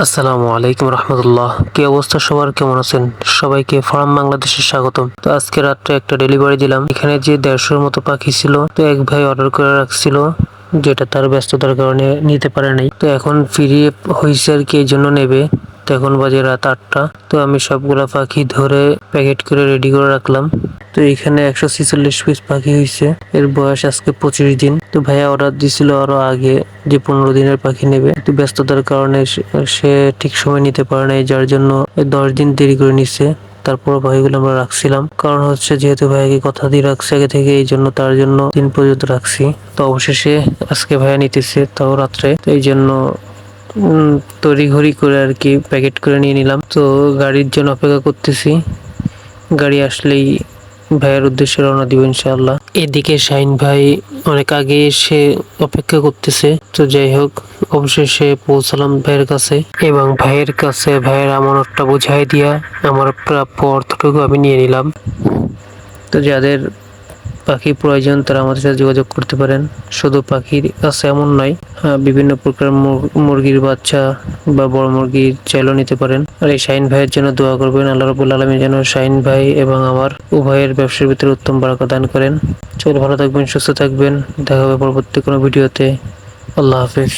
আসসালামু আলাইকুম রহমতুল্লাহ। কি অবস্থা সবার? কেমন আছেন? সবাইকে ফার্ম বাংলাদেশে স্বাগতম। তো আজকে রাত্রে একটা ডেলিভারি দিলাম। এখানে যে দেড়শোর মতো পাখি ছিল, তো এক ভাই অর্ডার করে রাখছিল, যেটা তার ব্যস্ততার কারণে নিতে পারে নাই। তো এখন ফিরিয়ে হয়েছে আর কি, এই জন্য নেবে। তো এখন বাজে রাত আটটা, তো আমি সবগুলা পাখি ধরে প্যাকেট করে রেডি করে রাখলাম। তো এখানে একশো ছিচল্লিশ পিস পাখি হয়েছে এর বয়স আজকে পঁচিশ দিন। তো ভাইয়া অর্ডার দিছিল আরও আগে যে পনেরো দিনের পাখি নেবে। তো ব্যস্ততার কারণে সে- ঠিক সময় নিতে পারে নাই, যার জন্য দশ দিন দেরি করে নিচ্ছে তারপর ভাইগুলো আমরা রাখছিলাম। কারণ হচ্ছে যেহেতু ভাইকে কথা দিয়ে রাখছে আগে থেকে, এই জন্য তার জন্য দিন পর্যন্ত রাখছি। তো অবশেষে আজকে ভাইয়া নিতেছে, তাও রাত্রে। এই জন্য তড়িঘড়ি করে আর কি প্যাকেট করে নিয়ে নিলাম। তো গাড়ির জন্য অপেক্ষা করতেছি। গাড়ি আসলেই ভাইয়ের উদ্দেশ্যে রওনা দিব ইনশাআল্লাহ। এদিকে শাহিন ভাই অনেক আগে এসে অপেক্ষা করতেছে। তো যাই হোক, অবশেষে পৌঁছালাম ভাইয়ের কাছে। এবং ভাইয়ের কাছে ভাইয়ের আমানতটা বুঝাই দিয়া আমার প্রাপ্য অর্থটুকু আমি নিয়ে নিলাম। তো যাদের পাখি প্রয়োজন, তারা আমাদের সাথে যোগাযোগ করতে পারেন। শুধু পাখির কাছে এমন নয় বিভিন্ন প্রকার মুর- মুরগির বাচ্চা বা বড় মুরগির চাইলেও নিতে পারেন। আর এই শাহিন ভাইয়ের জন্য দোয়া করবেন, আল্লাহ রবুল আলমী যেন শাহিন ভাই এবং আমার উভয়ের ব্যবসার ভিতরে উত্তম বারাকা দান করেন। চল ভালো থাকবেন, সুস্থ থাকবেন। দেখা হবে পরবর্তী কোনো ভিডিওতে। আল্লাহ হাফেজ।